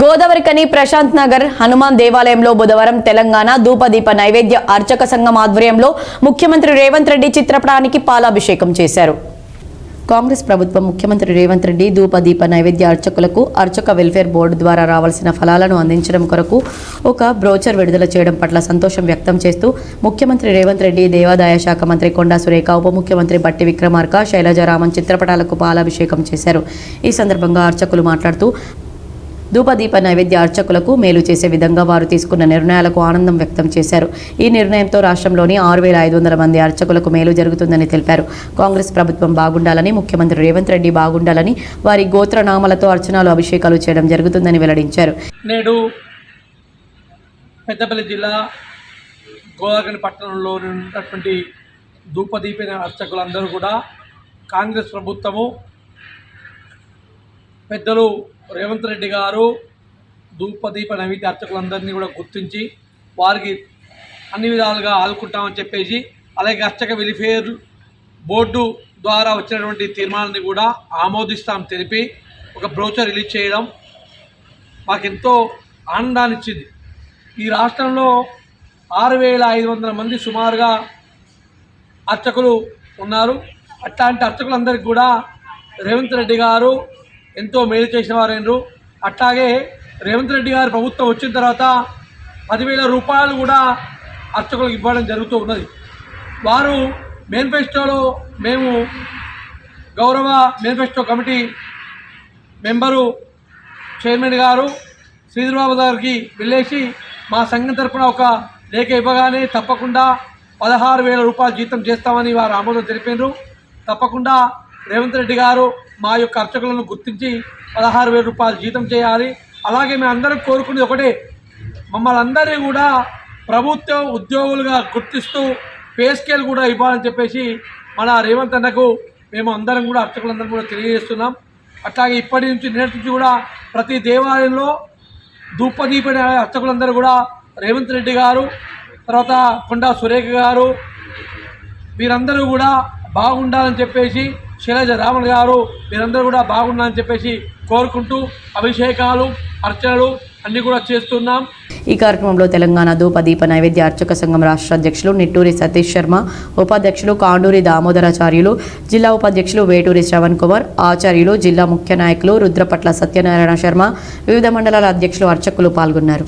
గోదావరికని ప్రశాంత్ నగర్ హనుమాన్ దేవాలయంలో బుధవారం తెలంగాణ ధూపదీప నైవేద్య అర్చక సంఘం ఆధ్వర్యంలో ముఖ్యమంత్రి రేవంత్ రెడ్డి చిత్రపటానికి పాలాభిషేకం చేశారు. కాంగ్రెస్ ప్రభుత్వం ముఖ్యమంత్రి రేవంత్ రెడ్డి ధూపదీప నైవేద్య అర్చకులకు అర్చక వెల్ఫేర్ బోర్డు ద్వారా రావాల్సిన ఫలాలను అందించడం కొరకు ఒక బ్రోచర్ విడుదల చేయడం పట్ల సంతోషం వ్యక్తం చేస్తూ ముఖ్యమంత్రి రేవంత్ రెడ్డి దేవాదాయ శాఖ మంత్రి కొండా సురేఖ ఉప ముఖ్యమంత్రి బట్టి విక్రమార్క శైలజారామన్ చిత్రపటాలకు పాలాభిషేకం చేశారు. ఈ సందర్భంగా అర్చకులు మాట్లాడుతూ ధూపదీప నైవేద్య అర్చకులకు మేలు చేసే విధంగా వారు తీసుకున్న నిర్ణయాలకు ఆనందం వ్యక్తం చేశారు. ఈ నిర్ణయంతో రాష్ట్రంలోని ఆరు వేల ఐదు వందల మంది అర్చకులకు మేలు జరుగుతుందని తెలిపారు. కాంగ్రెస్ ప్రభుత్వం బాగుండాలని ముఖ్యమంత్రి రేవంత్ రెడ్డి బాగుండాలని వారి గోత్రనామలతో అర్చనాలు అభిషేకాలు చేయడం జరుగుతుందని వెల్లడించారు. నేడు పెద్దపల్లి జిల్లా గోదావరి పట్టణంలో ఉన్నటువంటి ధూపదీపిన అర్చకులందరూ కూడా కాంగ్రెస్ ప్రభుత్వము పెద్దలు రేవంత్ రెడ్డి గారు ధూపదీప నైవేద్య అర్చకులందరినీ కూడా గుర్తించి వారికి అన్ని విధాలుగా ఆదుకుంటామని చెప్పేసి అలాగే అర్చక వెలిఫేర్ బోర్డు ద్వారా వచ్చినటువంటి తీర్మానాన్ని కూడా ఆమోదిస్తాం తెలిపి ఒక బ్రోచర్ రిలీజ్ చేయడం మాకెంతో ఆనందాన్ని ఇచ్చింది ఈ రాష్ట్రంలో ఆరు వేల ఐదు వందల మంది సుమారుగా అర్చకులు ఉన్నారు. అట్లాంటి అర్చకులందరికీ కూడా రేవంత్ రెడ్డి గారు ఎంతో మేలు చేసిన వారైనరు అట్లాగే రేవంత్ రెడ్డి గారి ప్రభుత్వం వచ్చిన తర్వాత పదివేల రూపాయలు కూడా అర్చకులకు ఇవ్వడం జరుగుతూ ఉన్నది. వారు మేనిఫెస్టోలో మేము గౌరవ మేనిఫెస్టో కమిటీ మెంబరు చైర్మన్ గారు శ్రీధర్బాబు గారికి వెళ్ళేసి మా సంఘం తరఫున ఒక లేఖ ఇవ్వగానే తప్పకుండా పదహారు వేల రూపాయలు జీతం చేస్తామని వారు ఆమోదం తెలిపారు. తప్పకుండా రేవంత్ రెడ్డి గారు మా యొక్క అర్చకులను గుర్తించి పదహారు వేల రూపాయలు జీతం చేయాలి. అలాగే మేము అందరం కోరుకునేది ఒకటే. మమ్మల్ని అందరినీ కూడా ప్రభుత్వ ఉద్యోగులుగా గుర్తిస్తూ పే స్కేల్ కూడా ఇవ్వాలని చెప్పేసి మన రేవంత్ అన్నకు మేము అందరం కూడా అర్చకులందరం కూడా తెలియజేస్తున్నాం. అట్లాగే ఇప్పటి నుంచి నేటి నుంచి కూడా ప్రతి దేవాలయంలో ధూపదీపడి అర్చకులందరూ కూడా రేవంత్ రెడ్డి గారు తర్వాత కొండా సురేఖ గారు వీరందరూ కూడా బాగుండాలని చెప్పేసి శైలజ రామన్ గారు మీరందరూ కూడా బాగున్నారని చెప్పేసి కోరుకుంటూ అభిషేకాలు అర్చనలు అన్నీ కూడా చేస్తున్నాం. ఈ కార్యక్రమంలో తెలంగాణ ధూపదీప నైవేద్య అర్చక సంఘం రాష్ట్ర అధ్యక్షులు నిట్టూరి సతీష్ శర్మ ఉపాధ్యక్షులు కాండూరి దామోదరాచార్యులు జిల్లా ఉపాధ్యక్షులు వేటూరి శ్రవణ్ కుమార్ ఆచార్యులు జిల్లా ముఖ్య నాయకులు రుద్రపట్ల సత్యనారాయణ శర్మ వివిధ మండలాల అధ్యక్షులు అర్చకులు పాల్గొన్నారు.